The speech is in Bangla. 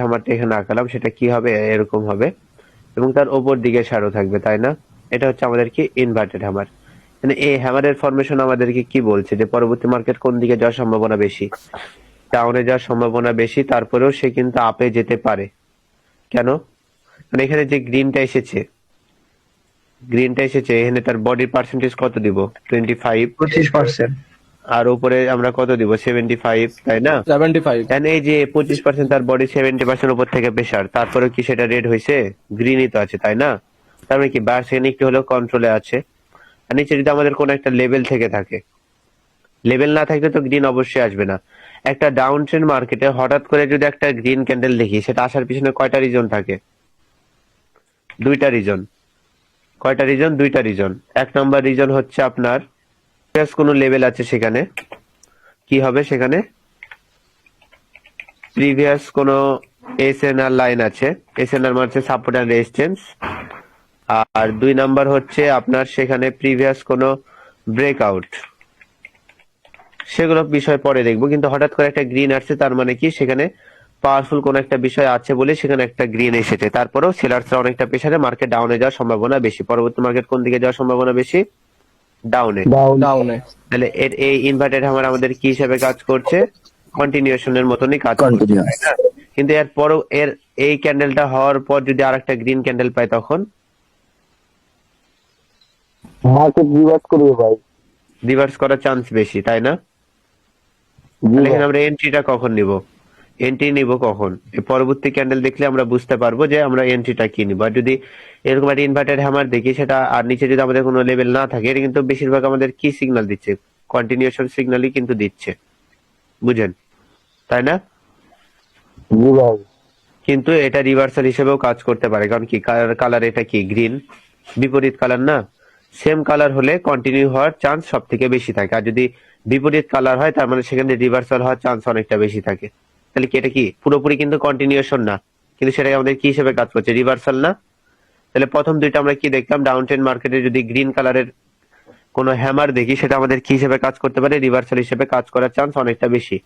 হ্যামারটা এখানে আঁকালাম সেটা কি হবে, এরকম হবে। এবং তার ওপর দিকে শ্যাডো থাকবে, তাই না? এটা হচ্ছে আমাদের কি ইনভার্টেড হ্যামার মানে এই হ্যামারের ফরমেশন আমাদেরকে কি বলছে? যে পরবর্তী মার্কেট কোন দিকে যাওয়ার সম্ভাবনা বেশি? ডাউনে যাওয়ার সম্ভাবনা বেশি, তারপরেও সে কিন্তু আপে যেতে পারে। কেন? মানে এখানে যে গ্রিনটা এসেছে গ্রিনটা এসেছে, এখানে তার বডির পার্সেন্টেজ কত দিব? টোয়েন্টি ফাইভ পঁচিশ পার্সেন্ট আর উপরে আমরা কত দিব? সেভেন্টি ফাইভ তাই না? সেভেন্টি ফাইভ এই যে পঁচিশ পার্সেন্ট তার বডি সেভেন্টি পার্সেন্ট উপর থেকে প্রেশার তারপরে কি সেটা রেড হয়েছে? গ্রিনই তো আছে তাই না? তার মানে কি বার সেখানে একটু হলেও কন্ট্রোলে আছে। আর নিচে যদি আমাদের কোনো একটা লেভেল থেকে থাকে লেভেল না থাকলে তো গ্রিন অবশ্যই আসবে না। একটা ডাউন ট্রেন মার্কেটে হঠাৎ করে যদি একটা গ্রিন ক্যান্ডেল দেখি সেটা আসার পিছনে কয়টা রিজন থাকে? দুইটা রিজন কয়টা রিজন দুইটা রিজন এক নম্বর রিজন হচ্ছে আপনার just কোনো লেভেল আছে সেখানে? কি হবে সেখানে? প্রিভিয়াস কোনো এসএনআর লাইন আছে। এসএনআর মানে সাপোর্ট অ্যান্ড রেজিস্ট্যান্স আর দুই নাম্বার হচ্ছে আপনার সেখানে প্রিভিয়াস কোনো ব্রেকআউট সেগুলো বিষয় পরে দেখব, কিন্তু হঠাৎ করে একটা গ্রিন আসছে, তার মানে কি সেখানে পাওয়ারফুল কোন একটা বিষয় আছে বলে সেখানে একটা গ্রিন এসেছে। তারপরেও সেলার্সরা অনেকটা পেছনে মার্কেট ডাউনে যাওয়ার সম্ভাবনা বেশি। পরবর্তী মার্কেট কোন দিকে যাওয়ার সম্ভাবনা বেশি? ডাউনে ডাউনে তাহলে এর এই ইনভার্টেড হ্যামার আমাদের কি হিসেবে কাজ করছে? কন্টিনিউশনের মতনই কাজ করছে? কিন্তু এর পরও এর এই ক্যান্ডেলটা হওয়ার পর যদি আরেকটা গ্রিন ক্যান্ডেল পাই তখন? মার্কেট রিভার্স করবে ভাই। রিভার্স করার চান্স বেশি তাই না? তাহলে আমরা এন্ট্রিটা কখন নিব? এন্ট্রি নিব কখন? পরবর্তী ক্যান্ডেল দেখলে আমরা বুঝতে পারব যে আমরা এন্ট্রিটা কি নিব। আর যদি এরকম একটা ইনভার্টেড হ্যামার দেখি সেটা আর নিচে যদি আমাদের কোনো লেভেল না থাকে এটা কিন্তু বেশিরভাগ আমাদের কি সিগন্যাল দিচ্ছে? কন্টিনিউশন সিগন্যালই কিন্তু দিচ্ছে। বুঝেন? তাই না? কিন্তু এটা রিভার্সাল হিসেবেও কাজ করতে পারে। কারণ কি? কালার এটা কি? গ্রিন বিপরীত কালার না? সেম কালার হলে কন্টিনিউ হওয়ার চান্স সব থেকে বেশি থাকে। আর যদি বিপরীত কালার হয় তার মানে সেখানে রিভার্সাল হওয়ার চান্স অনেকটা বেশি থাকে। তাহলে কি এটা কি? পুরোপুরি কিন্তু কন্টিনিউশন না। কিন্তু সেটাকে আমাদের কি হিসেবে কাজ করছে? রিভার্সাল না? তাহলে প্রথম দুইটা আমরা কি দেখলাম? ডাউন টেন মার্কেটে যদি গ্রিন কালারের কোনো হ্যামার দেখি, সেটা আমাদের কি হিসেবে কাজ করতে পারে? রিভার্সাল হিসেবে কাজ করার চান্স অনেকটা বেশি।